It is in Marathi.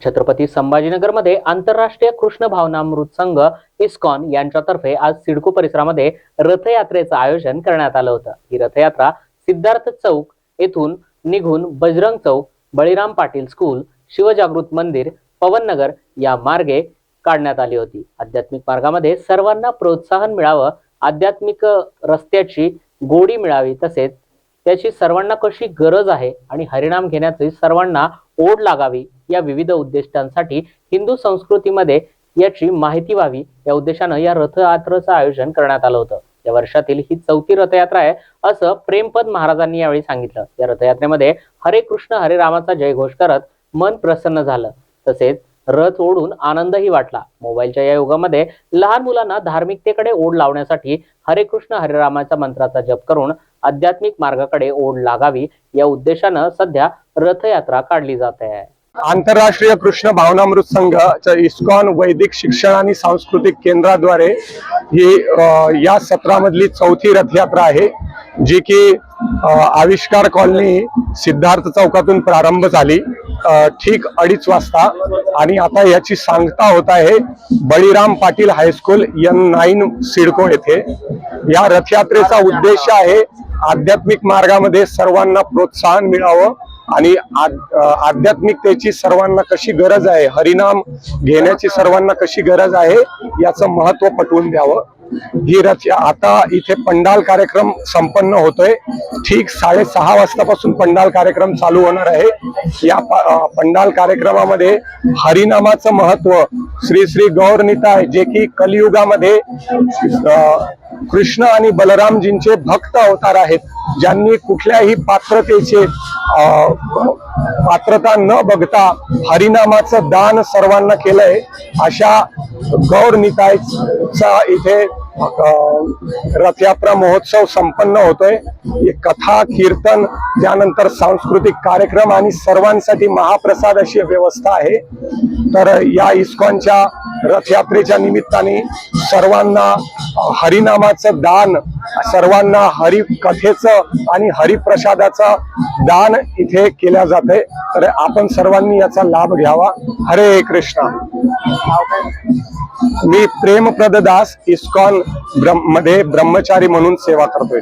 छत्रपती संभाजीनगरमध्ये आंतरराष्ट्रीय कृष्ण भावनामृत संघ इस्कॉन यांच्यातर्फे आज सिडको परिसरामध्ये रथयात्रेचं आयोजन करण्यात आलं होतं. ही रथयात्रा सिद्धार्थ चौक येथून निघून बजरंग चौक बळीराम पाटील स्कूल शिवजागृत मंदिर पवननगर या मार्गे काढण्यात आली होती. आध्यात्मिक मार्गामध्ये सर्वांना प्रोत्साहन मिळावं आध्यात्मिक रस्त्याची गोडी मिळावी तसेच त्याची सर्वांना कशी गरज आहे आणि हरिणाम घेण्याची सर्वांना ओढ लागावी या विविध उद्दिष्टांसाठी हिंदू संस्कृतीमध्ये याची माहिती व्हावी. या उद्देशानं या रथयात्रेचं आयोजन करण्यात आलं होतं. या वर्षातील ही चौथी रथयात्रा आहे असं प्रेमपद महाराजांनी यावेळी सांगितलं. या रथयात्रेमध्ये हरे कृष्ण हरे रामाचा जयघोष करत मन प्रसन्न झालं. तसेच रथ ओढून आनंदही वाटला. मोबाईलच्या या युगामध्ये लहान मुलांना धार्मिकतेकडे ओढ लावण्यासाठी हरे कृष्ण हरे रामाच्या मंत्राचा जप करून आध्यात्मिक मार्गाकडे ओढ लागावी या उद्देशानं सध्या रथयात्रा काढली जात आहे. आंतरराष्ट्रीय कृष्ण भावनामृत संघाच्या इस्कॉन वैदिक शिक्षण आणि सांस्कृतिक केंद्राद्वारे ही या सत्रामधली चौथी रथयात्रा आहे जी की आविष्कार कॉलनी सिद्धार्थ चौकातून प्रारंभ झाली. ठीक अडीच वाजता. आणि आता याची सांगता होत आहे Baliram Patil high school N nine CIDCO येथे. या रथयात्रेचा उद्देश आहे आध्यात्मिक मार्गामध्ये सर्वांना प्रोत्साहन मिळावं. आणि आद- आध्यात्मिकतेची सर्वांना कशी गरज आहे हरिनाम घेण्याची सर्वांना कशी गरज आहे याचं महत्त्व पटवून द्यावं. ही रथ आता इथे पंडाल कार्यक्रम संपन्न होतोय. ठीक साडेसहा वाजतापासून पंडाल कार्यक्रम चालू होणार आहे. या प- पंडाल कार्यक्रमामध्ये हरिनामाचं महत्त्व श्री श्री गौरनिताय जे की कलियुगामध्ये कृष्ण आणि बलरामजींचे भक्त अवतार आहेत ज्यांनी कुठल्याही पात्रतेचे पात्रता न बघता हरिनामाचं दान सर्वांना केलंय. अशा गौर नितायचा इथे रथयात्रा महोत्सव संपन्न होतोय. हे कथा कीर्तन त्यानंतर सांस्कृतिक कार्यक्रम आणि सर्वांसाठी महाप्रसाद अशी व्यवस्था आहे. तर या इस्कॉनच्या रथयात्रेच्या निमित्ताने सर्वांना हरिनामाचं दान सर्वांना हरी कथेचं आणि हरिप्रसादाचं दान इथे केल्या जाते. तर आपण सर्वांनी याचा लाभ घ्यावा. हरे कृष्णा. मी प्रेमप्रद दास इस्कॉन ब्रह्म- मध्ये ब्रह्मचारी म्हणून सेवा करतोय.